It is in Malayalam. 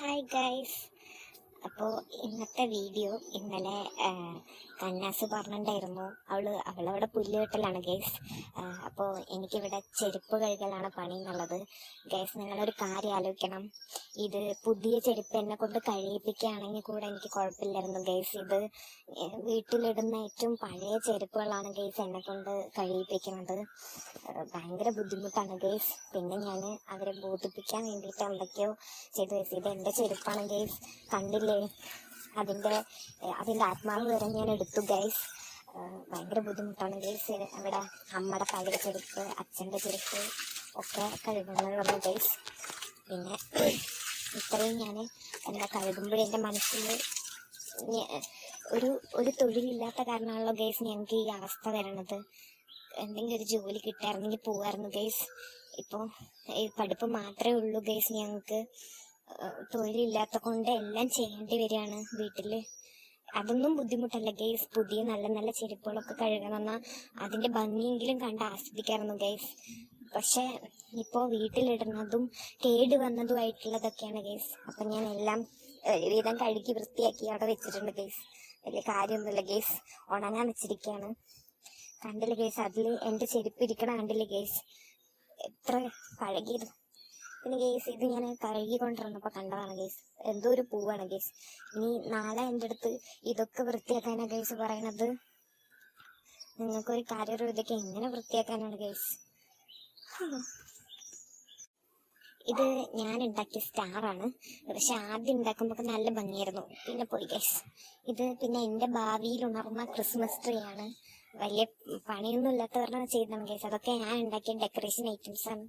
ഹായ് ഗൈസ് അപ്പോൾ ഇന്നത്തെ വീഡിയോ ഇന്നലെ കന്നാസ് പറഞ്ഞിട്ടുണ്ടായിരുന്നു അവൾ അവളവിടെ പുല്ല് വെട്ടലാണ് ഗൈസ് അപ്പോൾ എനിക്കിവിടെ ചെരുപ്പ് കഴുകലാണ് പണി എന്നുള്ളത് ഗൈസ് നിങ്ങളൊരു കാര്യം ആലോചിക്കണം. ഇത് പുതിയ ചെരുപ്പ് എന്നെ കൊണ്ട് കഴിയിപ്പിക്കുകയാണെങ്കിൽ കൂടെ എനിക്ക് കുഴപ്പമില്ലായിരുന്നു ഗൈസ് ഇത് വീട്ടിലിടുന്ന ഏറ്റവും പഴയ ചെരുപ്പുകളാണ് ഗൈസ് എന്നെ കൊണ്ട് കഴിയിപ്പിക്കുന്നത്. ഭയങ്കര ബുദ്ധിമുട്ടാണ് ഗൈസ് പിന്നെ ഞാൻ അവരെ ബോധിപ്പിക്കാൻ വേണ്ടിയിട്ട് എന്തൊക്കെയോ ചെയ്തു ഗൈസ് ഇത് എന്റെ ചെരുപ്പാണ് ഗൈസ് കണ്ടില്ലേ? അതിന്റെ അതിന്റെ ആത്മാവ് വരെ ഞാൻ എടുത്തു ഗൈസ് ഭയങ്കര ബുദ്ധിമുട്ടാണ്. ഗൈസ് അവിടെ അമ്മയുടെ പഴയ ചെരുപ്പ് അച്ഛന്റെ ചെരുപ്പ് ഒക്കെ കഴുകുന്നതാണ് ഗൈസ് പിന്നെ ഇത്രയും ഞാൻ എന്താ കഴുകുമ്പോൾ എന്റെ മനസ്സിൽ ഒരു ഒരു തൊഴിലില്ലാത്ത കാരണമാണല്ലോ ഗൈസ് ഞങ്ങൾക്ക് ഈ അവസ്ഥ വരണത്. എന്തെങ്കിലും ഒരു ജോലി കിട്ടായിരുന്നെങ്കിൽ പോവായിരുന്നു ഗൈസ് ഇപ്പോൾ ഈ പഠിപ്പ് മാത്രമേ ഉള്ളൂ ഗൈസ് ഞങ്ങൾക്ക്. തൊഴിലില്ലാത്ത കൊണ്ട് എല്ലാം ചെയ്യേണ്ടി വരികയാണ് വീട്ടിൽ അതൊന്നും ബുദ്ധിമുട്ടല്ല ഗൈസ് പുതിയ നല്ല നല്ല ചെരുപ്പുകളൊക്കെ കഴുകണമെന്ന അതിന്റെ ഭംഗിയെങ്കിലും കണ്ട് ആസ്വദിക്കാറുന്നു ഗൈസ് പക്ഷെ ഇപ്പോൾ വീട്ടിലിടുന്നതും കേട് വന്നതുമായിട്ടുള്ളതൊക്കെയാണ് ഗൈസ് അപ്പം ഞാൻ എല്ലാം ഒരുവിധം കഴുകി വൃത്തിയാക്കി അവിടെ വെച്ചിട്ടുണ്ട് ഗൈസ് വലിയ കാര്യമൊന്നുമില്ല ഗൈസ് ഉണങ്ങാൻ വെച്ചിരിക്കുകയാണ്. കണ്ടില്ല ഗൈസ് അതിൽ എന്റെ ചെരുപ്പ് ഇരിക്കണ കണ്ടില്ല ഗൈസ് എത്ര പഴകിയത് പിന്നെ ഗേസ് ഇത് ഞാൻ കഴുകിക്കൊണ്ടിരുന്നപ്പോ കണ്ടതാണ് ഗേസ് എന്തോ ഒരു പൂവാണ് ഗേസ് ഇനി നാളെ എന്റെ അടുത്ത് ഇതൊക്കെ വൃത്തിയാക്കാനാണ് ഗേസ് പറയണത്. നിങ്ങൾക്കൊരു കാര്യം ഇതൊക്കെ എങ്ങനെ വൃത്തിയാക്കാനാണ് ഗേസ് ഇത് ഞാൻ ഉണ്ടാക്കിയ സ്റ്റാറാണ് പക്ഷെ ആദ്യം ഉണ്ടാക്കുമ്പോൾ നല്ല ഭംഗിയായിരുന്നു. പിന്നെ പോയി ഗൈസ് ഇത് പിന്നെ എന്റെ ഭാവിയിൽ ഉണർന്ന ക്രിസ്മസ് ട്രീ ആണ്. വലിയ പണിയൊന്നും ഇല്ലാത്തവരുടെ ചെയ്തതാണ് ഗൈസ് അതൊക്കെ ഞാൻ ഉണ്ടാക്കിയ ഡെക്കറേഷൻ ഐറ്റംസ് ആണ്.